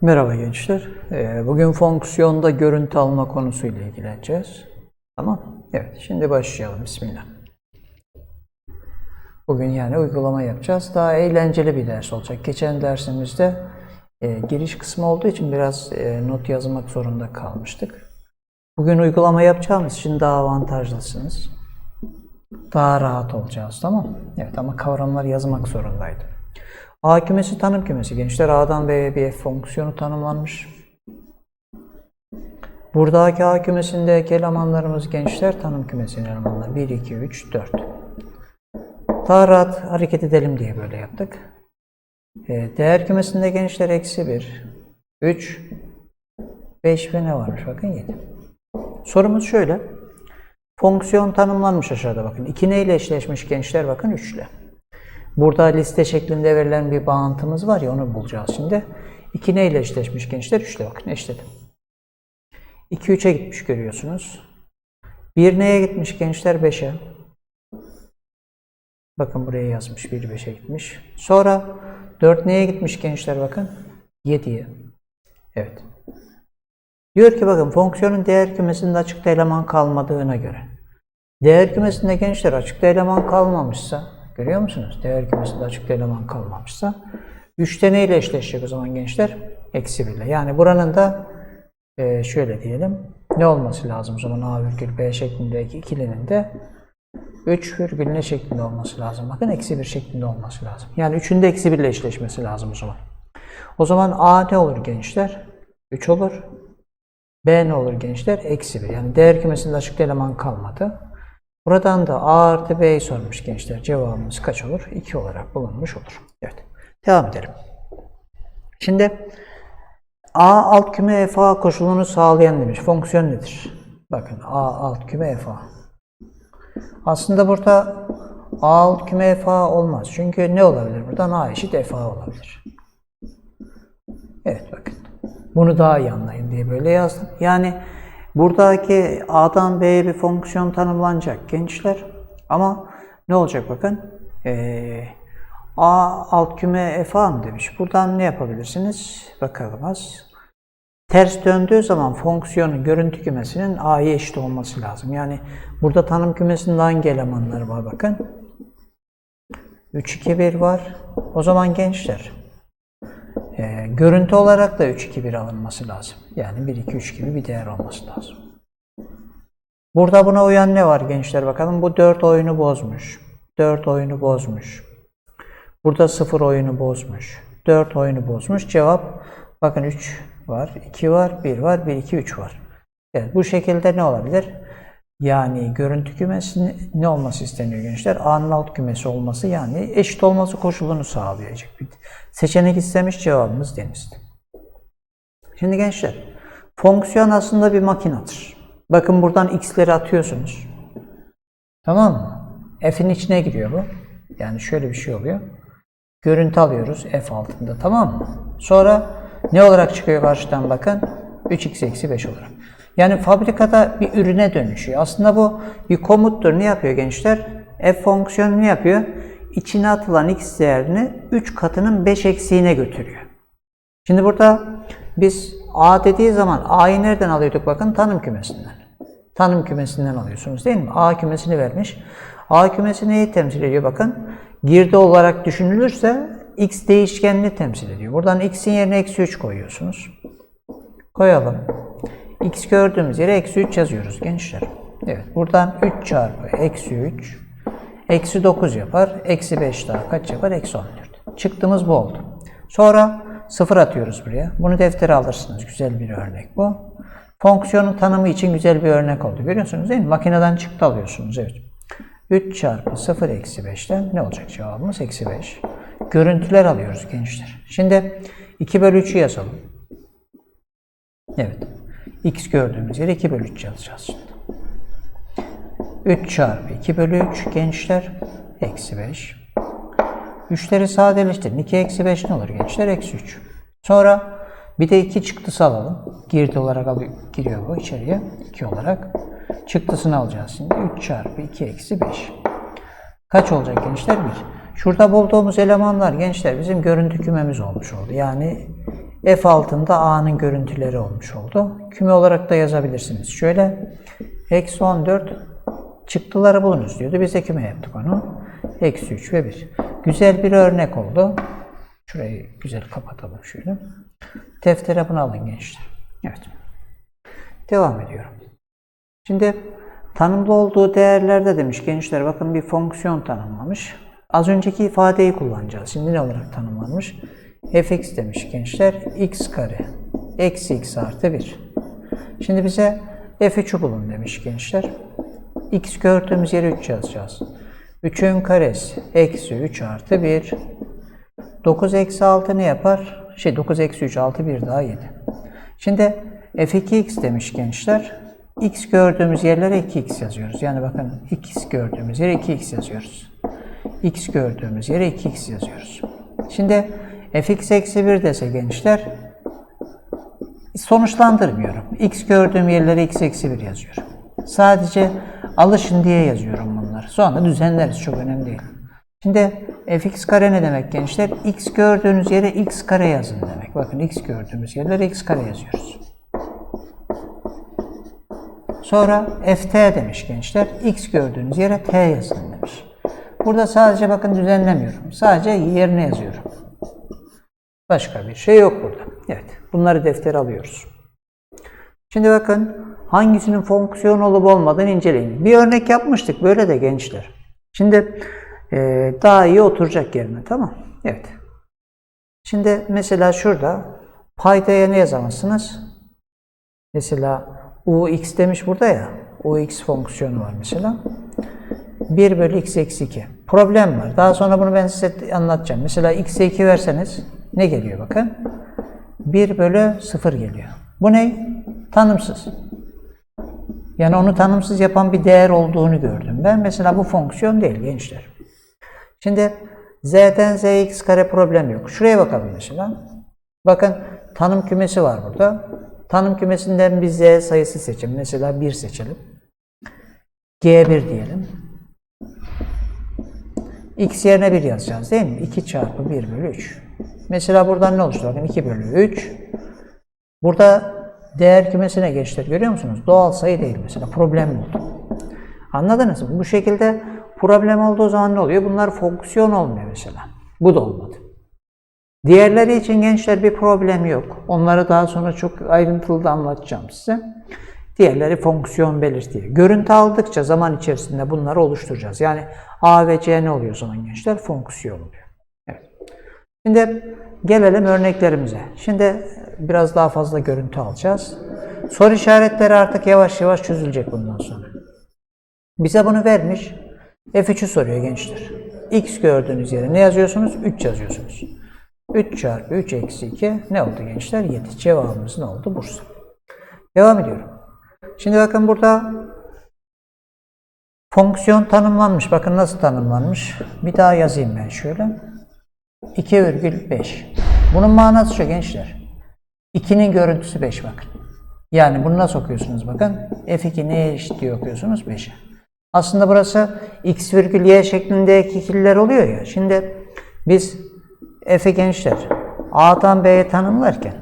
Merhaba gençler. Ee, Bugün fonksiyonda görüntü alma konusuyla ilgileneceğiz. Tamam. Evet. Şimdi başlayalım. Bismillah. Bugün yani uygulama yapacağız. Daha eğlenceli bir ders olacak. Geçen dersimizde e, giriş kısmı olduğu için biraz e, not yazmak zorunda kalmıştık. Bugün uygulama yapacağımız için daha avantajlısınız. Daha rahat olacağız. Tamam? Evet ama kavramları yazmak zorundaydım. A kümesi tanım kümesi. Gençler A'dan B'ye bir f fonksiyonu tanımlanmış. Buradaki A kümesindeki elemanlarımız gençler tanım kümesinin elemanları. 1, 2, 3, 4. Daha rahat hareket edelim diye böyle yaptık. Ee, değer kümesinde gençler eksi 1, 3, 5 ve ne varmış? Bakın 7. Sorumuz şöyle. Fonksiyon tanımlanmış aşağıda bakın. 2 neyle eşleşmiş gençler? Bakın 3 ile. Burada liste şeklinde verilen bir bağıntımız var ya onu bulacağız şimdi. 2 neyle eşleşmiş gençler? 3 ile bakın eşledim. 2 3'e gitmiş görüyorsunuz. 1 neye gitmiş gençler? 5'e. Bakın buraya yazmış 1 5'e gitmiş. Sonra 4 neye gitmiş gençler bakın? 7'ye. Evet. Diyor ki bakın fonksiyonun değer kümesinde açıkta eleman kalmadığına göre. Değer kümesinde gençler açıkta eleman kalmamışsa Görüyor musunuz? Değer kümesinde açıkta eleman kalmamışsa 3'te neyle eşleşecek o zaman gençler? Eksi 1 ile. Yani buranın da e, şöyle diyelim. Ne olması lazım o zaman A virgül B şeklindeki ikilinin de 3 virgül ne şeklinde olması lazım? Bakın eksi 1 şeklinde olması lazım. Yani 3'ün de eksi 1 ile eşleşmesi lazım o zaman. O zaman A ne olur gençler? 3 olur. B ne olur gençler? Eksi 1. Yani değer kümesinde açıkta eleman kalmadı. Buradan da A artı B'yi sormuş gençler. Cevabımız kaç olur? 2 olarak bulunmuş olur. Evet. Devam edelim. Şimdi A alt küme FA koşulunu sağlayan demiş. Fonksiyon nedir? Bakın A alt küme FA. Aslında burada A alt küme FA olmaz. Çünkü ne olabilir? Buradan A eşit FA olabilir. Evet bakın. Bunu daha iyi anlayın diye böyle yazdım. Yani Buradaki A'dan B'ye bir fonksiyon tanımlanacak gençler. Ama ne olacak bakın. Ee, A alt küme f a mı demiş. Buradan ne yapabilirsiniz? Bakalım az. Ters döndüğü zaman fonksiyonun görüntü kümesinin A'ya eşit olması lazım. Yani burada tanım kümesinde hangi elemanları var bakın. 3, 2, 1 var. O zaman gençler e, görüntü olarak da 3, 2, 1 alınması lazım. Yani 1, 2, 3 gibi bir değer olması lazım. Burada buna uyan ne var gençler bakalım. Bu 4 oyunu bozmuş. 4 oyunu bozmuş. Burada 0 oyunu bozmuş. 4 oyunu bozmuş. Cevap bakın 3 var, 2 var, 1 var, 1, 2, 3 var. Evet, bu şekilde ne olabilir? Yani görüntü kümesinin ne olması isteniyor gençler? A'nın alt kümesi olması yani eşit olması koşulunu sağlayacak bir seçenek istemiş cevabımız denizdi. Şimdi gençler fonksiyon aslında bir makinedir. Bakın buradan x'leri atıyorsunuz. Tamam mı? F'in içine giriyor bu. Yani şöyle bir şey oluyor. Görüntü alıyoruz F altında tamam mı? Sonra ne olarak çıkıyor karşıdan bakın? 3x eksi 5 olarak. Yani fabrikada bir ürüne dönüşüyor. Aslında bu bir komuttur. Ne yapıyor gençler? F fonksiyonu ne yapıyor? İçine atılan x değerini 3 katının 5 eksiğine götürüyor. Şimdi burada biz A dediği zaman A'yı nereden alıyorduk? Bakın tanım kümesinden. Tanım kümesinden alıyorsunuz değil mi? A kümesini vermiş. A kümesi neyi temsil ediyor? Bakın girdi olarak düşünülürse x değişkenini temsil ediyor. Buradan x'in yerine eksi 3 koyuyorsunuz. Koyalım x gördüğümüz yere eksi 3 yazıyoruz gençler. Evet buradan 3 çarpı eksi 3 eksi 9 yapar. Eksi 5 daha kaç yapar? Eksi 14. Çıktığımız bu oldu. Sonra 0 atıyoruz buraya. Bunu deftere alırsınız. Güzel bir örnek bu. Fonksiyonun tanımı için güzel bir örnek oldu. Görüyorsunuz değil mi? Makineden çıktı alıyorsunuz. Evet. 3 çarpı 0 eksi 5'ten ne olacak cevabımız? Eksi 5. Görüntüler alıyoruz gençler. Şimdi 2 bölü 3'ü yazalım. Evet x gördüğümüz yere 2 bölü 3 yazacağız şimdi. 3 çarpı 2 bölü 3 gençler eksi 5. 3'leri sadeleştirin. 2 eksi 5 ne olur gençler? Eksi 3. Sonra bir de 2 çıktısı alalım. Girdi olarak alıyor, giriyor bu içeriye. 2 olarak. Çıktısını alacağız şimdi. 3 çarpı 2 eksi 5. Kaç olacak gençler? 1. Şurada bulduğumuz elemanlar gençler bizim görüntü kümemiz olmuş oldu. Yani F altında A'nın görüntüleri olmuş oldu. Küme olarak da yazabilirsiniz. Şöyle eksi 14 çıktıları bulunuz diyordu. Biz de küme yaptık onu. Eksi 3 ve 1. Güzel bir örnek oldu. Şurayı güzel kapatalım şöyle. Deftere bunu alın gençler. Evet. Devam ediyorum. Şimdi tanımlı olduğu değerlerde demiş gençler bakın bir fonksiyon tanımlamış. Az önceki ifadeyi kullanacağız. Şimdi ne olarak tanımlanmış? Fx demiş gençler x kare eksi x artı 1. Şimdi bize f3'ü bulun demiş gençler. x gördüğümüz yere 3 yazacağız. 3'ün karesi eksi 3 artı 1. 9 eksi 6 ne yapar? Şey 9 eksi 3 6 1 daha 7. Şimdi f2x demiş gençler. x gördüğümüz yerlere 2x yazıyoruz. Yani bakın x gördüğümüz yere 2x yazıyoruz. x gördüğümüz yere 2x yazıyoruz. Şimdi fx eksi 1 dese gençler sonuçlandırmıyorum. x gördüğüm yerlere x eksi 1 yazıyorum. Sadece alışın diye yazıyorum bunları. Sonra düzenleriz çok önemli değil. Şimdi fx kare ne demek gençler? x gördüğünüz yere x kare yazın demek. Bakın x gördüğümüz yerlere x kare yazıyoruz. Sonra ft demiş gençler. x gördüğünüz yere t yazın demiş. Burada sadece bakın düzenlemiyorum. Sadece yerine yazıyorum. Başka bir şey yok burada. Evet. Bunları deftere alıyoruz. Şimdi bakın hangisinin fonksiyon olup olmadığını inceleyin. Bir örnek yapmıştık böyle de gençler. Şimdi e, daha iyi oturacak yerine tamam. Evet. Şimdi mesela şurada paydaya ne yazamazsınız? Mesela ux demiş burada ya. ux fonksiyonu var mesela. 1 bölü x eksi 2. Problem var. Daha sonra bunu ben size anlatacağım. Mesela x'e 2 verseniz ne geliyor bakın? 1 bölü 0 geliyor. Bu ne? Tanımsız. Yani onu tanımsız yapan bir değer olduğunu gördüm. Ben mesela bu fonksiyon değil gençler. Şimdi z'den zx kare problem yok. Şuraya bakalım mesela. Bakın tanım kümesi var burada. Tanım kümesinden bir z sayısı seçin. Mesela 1 seçelim. G1 diyelim. X yerine 1 yazacağız değil mi? 2 çarpı 1 bölü 3. Mesela buradan ne oluştu? Bakın 2 bölü 3. Burada değer kümesine geçtiler. Görüyor musunuz? Doğal sayı değil mesela. Problem oldu. Anladınız mı? Bu şekilde problem olduğu zaman ne oluyor? Bunlar fonksiyon olmuyor mesela. Bu da olmadı. Diğerleri için gençler bir problem yok. Onları daha sonra çok ayrıntılı da anlatacağım size. Diğerleri fonksiyon belirtiyor. Görüntü aldıkça zaman içerisinde bunları oluşturacağız. Yani A ve C ne oluyor zaman gençler? Fonksiyon oluyor. Şimdi gelelim örneklerimize. Şimdi biraz daha fazla görüntü alacağız. Soru işaretleri artık yavaş yavaş çözülecek bundan sonra. Bize bunu vermiş. F3'ü soruyor gençler. X gördüğünüz yere ne yazıyorsunuz? 3 yazıyorsunuz. 3 çarpı 3 eksi 2 ne oldu gençler? 7. Cevabımız ne oldu? Bursa. Devam ediyorum. Şimdi bakın burada fonksiyon tanımlanmış. Bakın nasıl tanımlanmış. Bir daha yazayım ben şöyle. 2,5. Bunun manası şu gençler. 2'nin görüntüsü 5 bakın. Yani bunu nasıl okuyorsunuz bakın. F2 neye eşit diye okuyorsunuz 5'e. Aslında burası x virgül y şeklindeki ikililer oluyor ya. Şimdi biz F'e gençler A'dan B'ye tanımlarken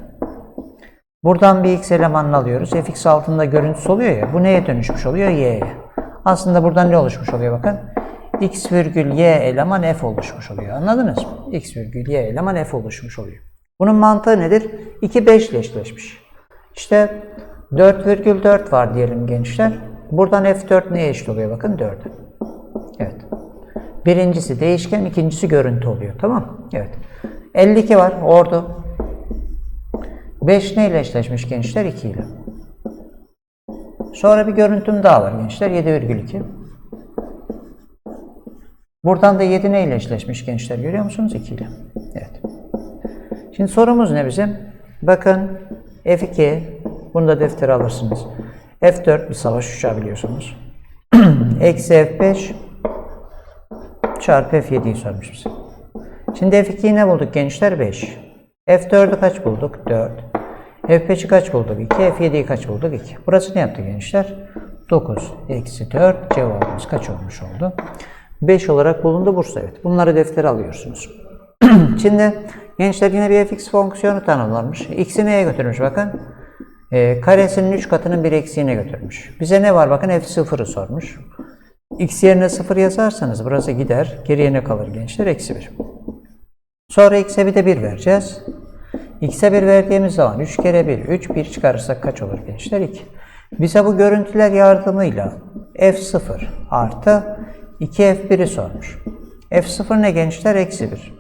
buradan bir x elemanını alıyoruz. fx altında görüntüsü oluyor ya. Bu neye dönüşmüş oluyor? y'ye. Aslında buradan ne oluşmuş oluyor bakın. X virgül y eleman f oluşmuş oluyor. Anladınız mı? x virgül y eleman f oluşmuş oluyor. Bunun mantığı nedir? 2 5 ile eşleşmiş. İşte 4,4 var diyelim gençler. Buradan f4 neye eşit oluyor? Bakın 4'e. Evet. Birincisi değişken, ikincisi görüntü oluyor. Tamam Evet. 52 var. Ordu. 5 neyle eşleşmiş gençler? 2 ile. Sonra bir görüntüm daha var gençler. 7,2. Buradan da 7 neyle eşleşmiş gençler? Görüyor musunuz? 2 ile. Evet. Şimdi sorumuz ne bizim? Bakın F2 bunu da deftere alırsınız. F4 bir savaş uçağı biliyorsunuz. Eksi F5 çarpı F7'yi sormuş bize. Şimdi F2'yi ne bulduk gençler? 5. F4'ü kaç bulduk? 4. F5'i kaç bulduk? 2. F7'yi kaç bulduk? 2. Burası ne yaptı gençler? 9 eksi 4 cevabımız kaç olmuş oldu? 5 olarak bulundu Bursa evet. Bunları deftere alıyorsunuz. Şimdi gençler yine bir fx fonksiyonu tanımlanmış. X'i neye götürmüş bakın. Ee, karesinin 3 katının bir eksiğine götürmüş. Bize ne var bakın f0'ı sormuş. X yerine 0 yazarsanız burası gider. Geriye ne kalır gençler? Eksi 1. Sonra x'e bir de 1 vereceğiz. x'e 1 verdiğimiz zaman 3 kere 1, 3, 1 çıkarırsak kaç olur gençler? 2. Bize bu görüntüler yardımıyla f0 artı 2f1'i sormuş. f0 ne gençler? Eksi 1.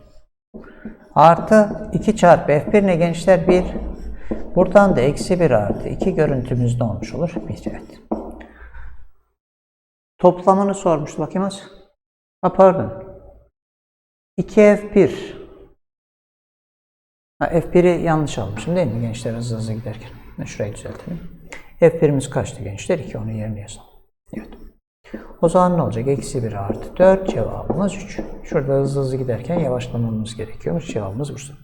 Artı 2 çarpı f1 ne gençler? 1. Buradan da eksi 1 artı 2 görüntümüz ne olmuş olur? 1. Evet. Toplamını sormuştu bakayım az. Ha pardon. 2f1 Ha, F1'i yanlış almışım değil mi gençler hızlı hızlı giderken? Şurayı düzeltelim. F1'imiz kaçtı gençler? 2 onun yerine yazalım. Evet. O zaman ne olacak? Eksi 1 artı 4 cevabımız 3. Şurada hızlı hızlı giderken yavaşlamamız gerekiyormuş. Cevabımız Bursa.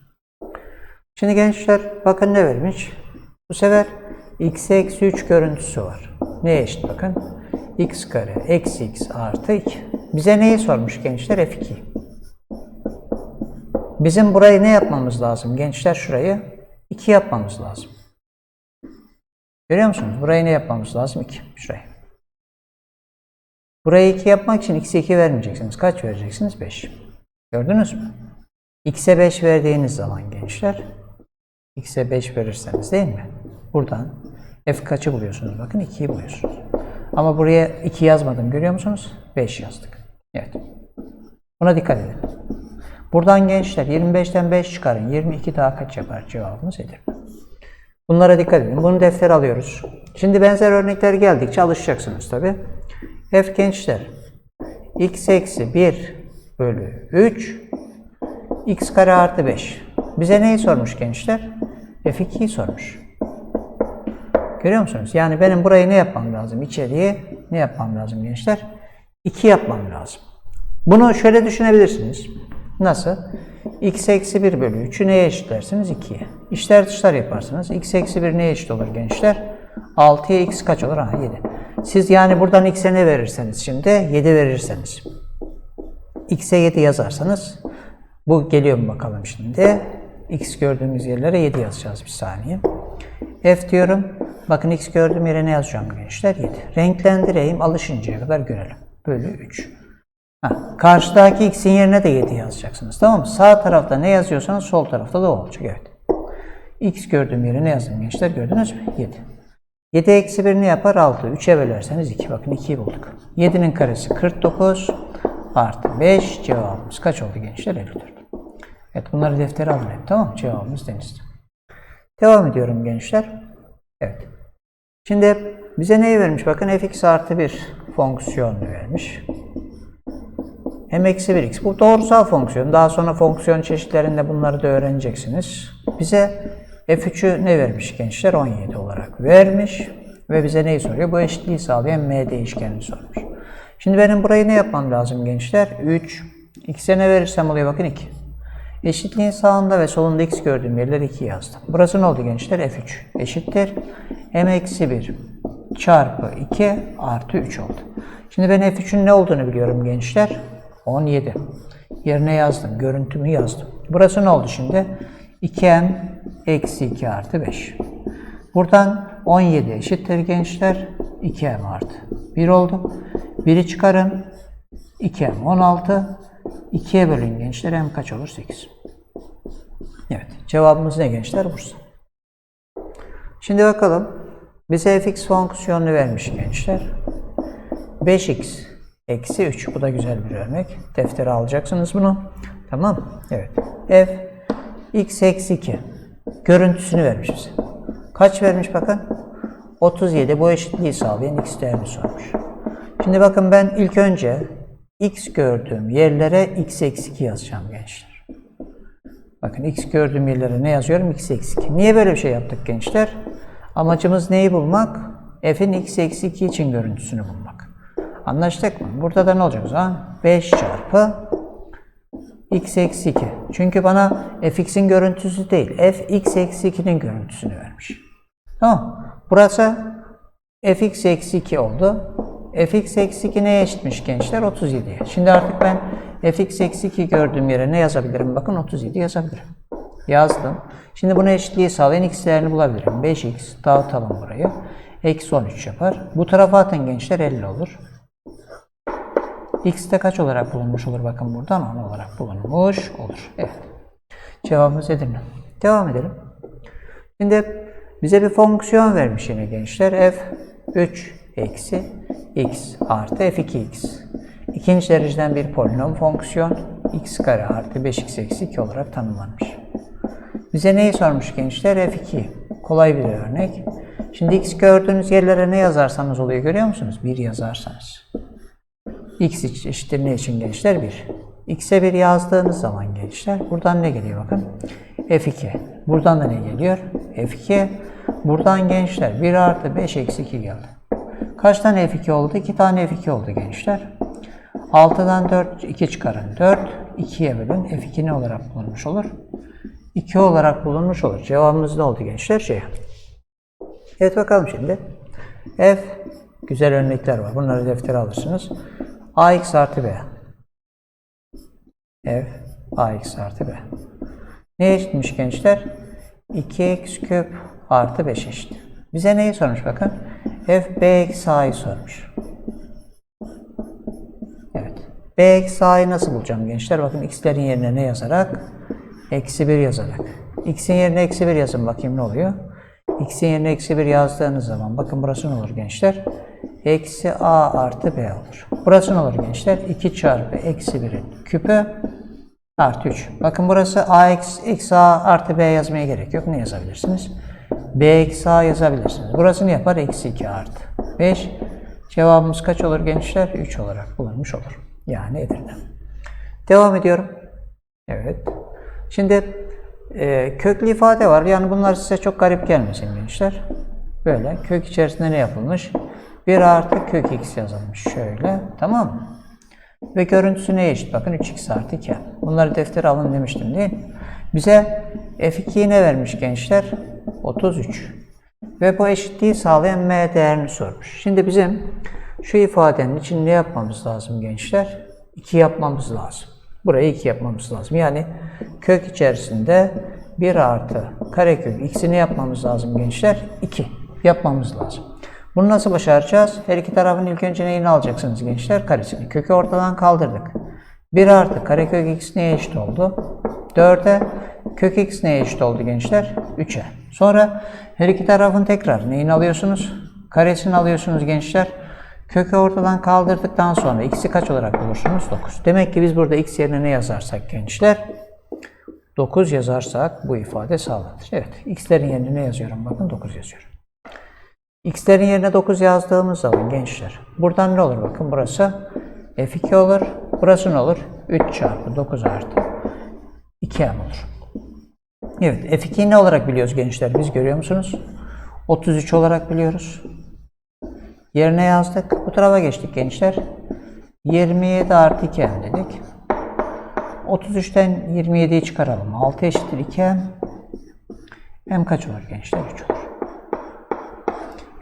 Şimdi gençler bakın ne vermiş? Bu sefer x eksi 3 görüntüsü var. Neye eşit bakın? x kare eksi x artı 2. Bize neyi sormuş gençler? F2. Bizim burayı ne yapmamız lazım? Gençler şurayı 2 yapmamız lazım. Görüyor musunuz? Burayı ne yapmamız lazım? 2. Şurayı. Burayı 2 yapmak için x'e 2 vermeyeceksiniz. Kaç vereceksiniz? 5. Gördünüz mü? x'e 5 verdiğiniz zaman gençler x'e 5 verirseniz değil mi? Buradan f kaçı buluyorsunuz? Bakın 2'yi buluyorsunuz. Ama buraya 2 yazmadım. Görüyor musunuz? 5 yazdık. Evet. Buna dikkat edin. Buradan gençler 25'ten 5 çıkarın. 22 daha kaç yapar? Cevabımız Edirne. Bunlara dikkat edin. Bunu defter alıyoruz. Şimdi benzer örnekler geldikçe alışacaksınız tabi. F gençler. x eksi 1 bölü 3 x kare artı 5. Bize neyi sormuş gençler? F2'yi sormuş. Görüyor musunuz? Yani benim burayı ne yapmam lazım? İçeriye ne yapmam lazım gençler? 2 yapmam lazım. Bunu şöyle düşünebilirsiniz. Nasıl? x eksi 1 bölü 3'ü neye eşitlersiniz? 2'ye. İşler dışlar yaparsınız. x eksi 1 neye eşit olur gençler? 6'ya x kaç olur? Ha 7. Siz yani buradan x'e ne verirseniz şimdi? 7 verirseniz. x'e 7 yazarsanız bu geliyor mu bakalım şimdi? x gördüğümüz yerlere 7 yazacağız bir saniye. f diyorum. Bakın x gördüğüm yere ne yazacağım gençler? 7. Renklendireyim alışıncaya kadar görelim. Bölü 3. Ha, karşıdaki x'in yerine de 7 yazacaksınız. Tamam mı? Sağ tarafta ne yazıyorsanız sol tarafta da o olacak. Evet. x gördüğüm yere ne yazdım gençler? Gördünüz mü? 7. 7 eksi 1 ne yapar? 6. 3'e bölerseniz 2. Bakın 2'yi bulduk. 7'nin karesi 49 artı 5 cevabımız kaç oldu gençler? 54. Evet bunları deftere alın hep tamam mı? Cevabımız denizde. Devam ediyorum gençler. Evet. Şimdi bize neyi vermiş? Bakın fx artı 1 fonksiyonunu vermiş hem eksi 1x. Bu doğrusal fonksiyon. Daha sonra fonksiyon çeşitlerinde bunları da öğreneceksiniz. Bize f3'ü ne vermiş gençler? 17 olarak vermiş. Ve bize neyi soruyor? Bu eşitliği sağlayan m değişkenini sormuş. Şimdi benim burayı ne yapmam lazım gençler? 3. x'e ne verirsem oluyor bakın 2. Eşitliğin sağında ve solunda x gördüğüm yerler 2 yazdım. Burası ne oldu gençler? f3 eşittir. m eksi 1 çarpı 2 artı 3 oldu. Şimdi ben f3'ün ne olduğunu biliyorum gençler. 17. Yerine yazdım. Görüntümü yazdım. Burası ne oldu şimdi? 2m eksi 2 artı 5. Buradan 17 eşittir gençler. 2m artı 1 oldu. 1'i çıkarın. 2m 16. 2'ye bölün gençler. m kaç olur? 8. Evet. Cevabımız ne gençler? Bursa. Şimdi bakalım. Bize fx fonksiyonunu vermiş gençler. 5x eksi 3. Bu da güzel bir örnek. Deftere alacaksınız bunu. Tamam Evet. F x eksi 2. Görüntüsünü vermiş bize. Kaç vermiş bakın? 37. Bu eşitliği sağlayan x değerini sormuş. Şimdi bakın ben ilk önce x gördüğüm yerlere x eksi 2 yazacağım gençler. Bakın x gördüğüm yerlere ne yazıyorum? x eksi 2. Niye böyle bir şey yaptık gençler? Amacımız neyi bulmak? f'in x eksi 2 için görüntüsünü bulmak. Anlaştık mı? Burada da ne olacak o zaman? 5 çarpı x eksi 2. Çünkü bana fx'in görüntüsü değil, f x eksi 2'nin görüntüsünü vermiş. Tamam. Burası fx eksi 2 oldu. fx eksi 2 neye eşitmiş gençler? 37'ye. Şimdi artık ben fx eksi 2 gördüğüm yere ne yazabilirim? Bakın 37 yazabilirim. Yazdım. Şimdi buna eşitliği sağlayan x değerini bulabilirim. 5x dağıtalım burayı. Eksi 13 yapar. Bu tarafa atın gençler 50 olur. X de kaç olarak bulunmuş olur? Bakın buradan 10 olarak bulunmuş olur. Evet. Cevabımız Edirne. Devam edelim. Şimdi bize bir fonksiyon vermiş yine gençler. f 3 eksi x artı f2x. İkinci dereceden bir polinom fonksiyon x kare artı 5x eksi 2 olarak tanımlanmış. Bize neyi sormuş gençler? f2. Kolay bir örnek. Şimdi x gördüğünüz yerlere ne yazarsanız oluyor görüyor musunuz? 1 yazarsanız. X eşittir ne için gençler? 1. x'e 1 yazdığınız zaman gençler buradan ne geliyor bakın? f2. Buradan da ne geliyor? f2. Buradan gençler 1 artı 5 eksi 2 geldi. Kaç tane f2 oldu? 2 tane f2 oldu gençler. 6'dan 4, 2 çıkarın. 4, 2'ye bölün. f2 ne olarak bulunmuş olur? 2 olarak bulunmuş olur. Cevabımız ne oldu gençler? Şey. Evet bakalım şimdi. F güzel örnekler var. Bunları deftere alırsınız. Ax artı b. F ax artı b. Ne eşitmiş gençler? 2x küp artı 5 eşit. Bize neyi sormuş bakın? F b eksi a'yı sormuş. Evet. b eksi a'yı nasıl bulacağım gençler? Bakın x'lerin yerine ne yazarak? Eksi 1 yazarak. x'in yerine eksi 1 yazın bakayım ne oluyor? x'in yerine eksi 1 yazdığınız zaman bakın burası ne olur gençler? Eksi a artı b olur. Burası ne olur gençler? 2 çarpı eksi 1'in küpü artı 3. Bakın burası a eksi, eksi a artı b yazmaya gerek yok. Ne yazabilirsiniz? b eksi a yazabilirsiniz. Burası ne yapar? Eksi 2 artı 5. Cevabımız kaç olur gençler? 3 olarak bulunmuş olur. Yani Edirne. Devam ediyorum. Evet. Şimdi e, köklü ifade var. Yani bunlar size çok garip gelmesin gençler. Böyle kök içerisinde ne yapılmış? 1 artı kök x yazılmış. Şöyle. Tamam? Ve görüntüsü neye eşit? Bakın 3x artı 2. Bunları deftere alın demiştim değil mi? Bize f2'yi ne vermiş gençler? 33. Ve bu eşitliği sağlayan m değerini sormuş. Şimdi bizim şu ifadenin için ne yapmamız lazım gençler? 2 yapmamız lazım. Burayı 2 yapmamız lazım. Yani kök içerisinde 1 artı karekök x'ini yapmamız lazım gençler? 2 yapmamız lazım. Bunu nasıl başaracağız? Her iki tarafın ilk önce neyini alacaksınız gençler? Karesini. Kökü ortadan kaldırdık. 1 artı karekök x neye eşit oldu? 4'e. Kök x neye eşit oldu gençler? 3'e. Sonra her iki tarafın tekrar neyini alıyorsunuz? Karesini alıyorsunuz gençler. Kökü ortadan kaldırdıktan sonra x'i kaç olarak bulursunuz? 9. Demek ki biz burada x yerine ne yazarsak gençler? 9 yazarsak bu ifade sağlanır. Evet. x'lerin yerine ne yazıyorum? Bakın 9 yazıyorum. X'lerin yerine 9 yazdığımız zaman gençler buradan ne olur? Bakın burası f2 olur. Burası ne olur? 3 çarpı 9 artı 2m olur. Evet. f2'yi ne olarak biliyoruz gençler? Biz görüyor musunuz? 33 olarak biliyoruz. Yerine yazdık. Bu tarafa geçtik gençler. 27 artı 2m dedik. 33'ten 27'yi çıkaralım. 6 eşittir 2m. m kaç olur gençler? 3 olur.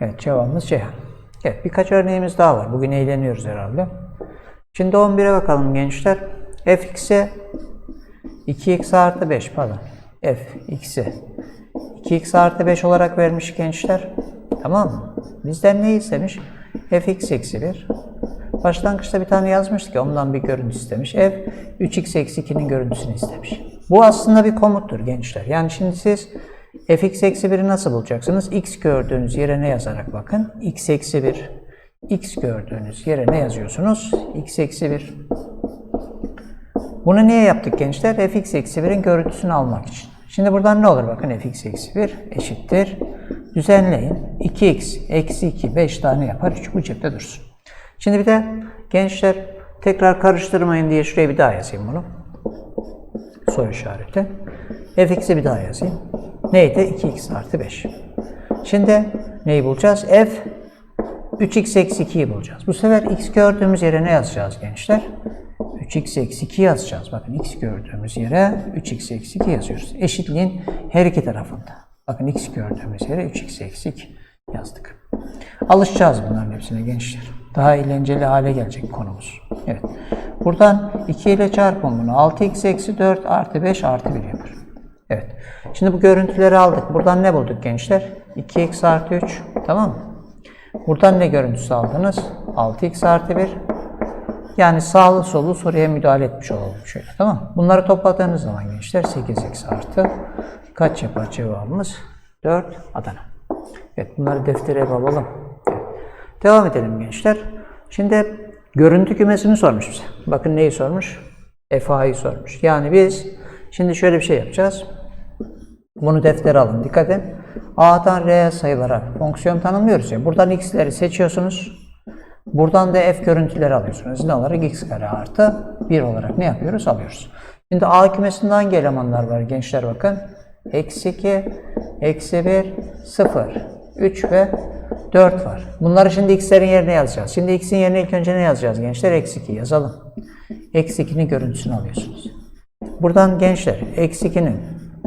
Evet cevabımız Ceyhan. Evet birkaç örneğimiz daha var. Bugün eğleniyoruz herhalde. Şimdi 11'e bakalım gençler. fx'e 2x artı 5 pardon. f x'i 2x artı 5 olarak vermiş gençler. Tamam mı? Bizden ne istemiş? fx eksi 1. Başlangıçta bir tane yazmıştık ya ondan bir görüntü istemiş. F 3x eksi 2'nin görüntüsünü istemiş. Bu aslında bir komuttur gençler. Yani şimdi siz fx eksi 1'i nasıl bulacaksınız? x gördüğünüz yere ne yazarak bakın. x eksi 1. x gördüğünüz yere ne yazıyorsunuz? x eksi 1. Bunu niye yaptık gençler? fx eksi 1'in görüntüsünü almak için. Şimdi buradan ne olur? Bakın fx eksi 1 eşittir. Düzenleyin. 2x eksi 2 5 tane yapar. 3 bu cepte dursun. Şimdi bir de gençler tekrar karıştırmayın diye şuraya bir daha yazayım bunu. Soru işareti. fx'i bir daha yazayım. Neydi? 2x artı 5. Şimdi neyi bulacağız? f 3x eksi 2'yi bulacağız. Bu sefer x gördüğümüz yere ne yazacağız gençler? 3x eksi 2 yazacağız. Bakın x gördüğümüz yere 3x eksi 2 yazıyoruz. Eşitliğin her iki tarafında. Bakın x gördüğümüz yere 3x eksi 2 yazdık. Alışacağız bunların hepsine gençler. Daha eğlenceli hale gelecek konumuz. Evet. Buradan 2 ile çarpın bunu. 6x eksi 4 artı 5 artı 1 yapar. Evet. Şimdi bu görüntüleri aldık. Buradan ne bulduk gençler? 2x artı 3. Tamam mı? Buradan ne görüntüsü aldınız? 6x artı 1. Yani sağlı sollu soruya müdahale etmiş olalım şöyle tamam mı? Bunları topladığınız zaman gençler 8x artı kaç yapar cevabımız? 4 Adana. Evet bunları deftere alalım. Devam edelim gençler. Şimdi görüntü kümesini sormuş bize. Bakın neyi sormuş? FA'yı sormuş. Yani biz şimdi şöyle bir şey yapacağız. Bunu deftere alın. Dikkat edin. A'dan R'ye sayılara fonksiyon tanımlıyoruz ya. Buradan x'leri seçiyorsunuz. Buradan da f görüntüleri alıyorsunuz. Ne olarak x kare artı 1 olarak ne yapıyoruz? Alıyoruz. Şimdi A kümesinde hangi elemanlar var gençler bakın. Eksi 2, eksi 1, 0, 3 ve 4 var. Bunları şimdi x'lerin yerine yazacağız. Şimdi x'in yerine ilk önce ne yazacağız gençler? Eksi 2 yazalım. Eksi 2'nin görüntüsünü alıyorsunuz. Buradan gençler eksi 2'nin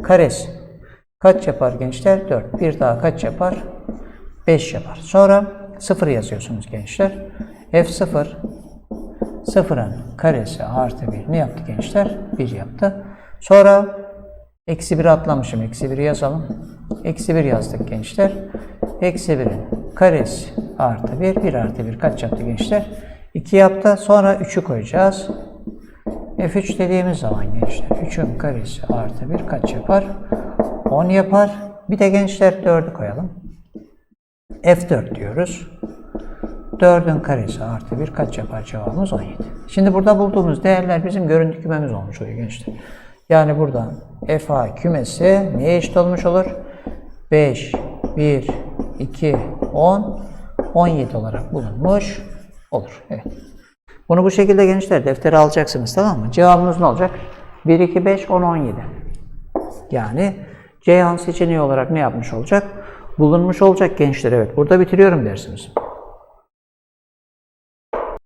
karesi kaç yapar gençler? 4. Bir daha kaç yapar? 5 yapar. Sonra 0 yazıyorsunuz gençler. F0 sıfırın karesi artı 1 ne yaptı gençler? 1 yaptı. Sonra eksi 1 atlamışım. Eksi 1 yazalım. Eksi 1 yazdık gençler. Eksi 1'in karesi artı 1. 1 artı 1 kaç yaptı gençler? 2 yaptı. Sonra 3'ü koyacağız. F3 dediğimiz zaman gençler 3'ün karesi artı 1 kaç yapar? 10 yapar. Bir de gençler 4'ü koyalım. F4 diyoruz. 4'ün karesi artı 1 kaç yapar cevabımız 17. Şimdi burada bulduğumuz değerler bizim görüntü kümemiz olmuş oluyor gençler. Yani buradan FA kümesi neye eşit olmuş olur? 5, 1, 2, 10, 17 olarak bulunmuş olur. Evet. Bunu bu şekilde gençler deftere alacaksınız tamam mı? Cevabınız ne olacak? 1, 2, 5, 10, 17. Yani Ceyhan seçeneği olarak ne yapmış olacak? Bulunmuş olacak gençler evet. Burada bitiriyorum dersimizi.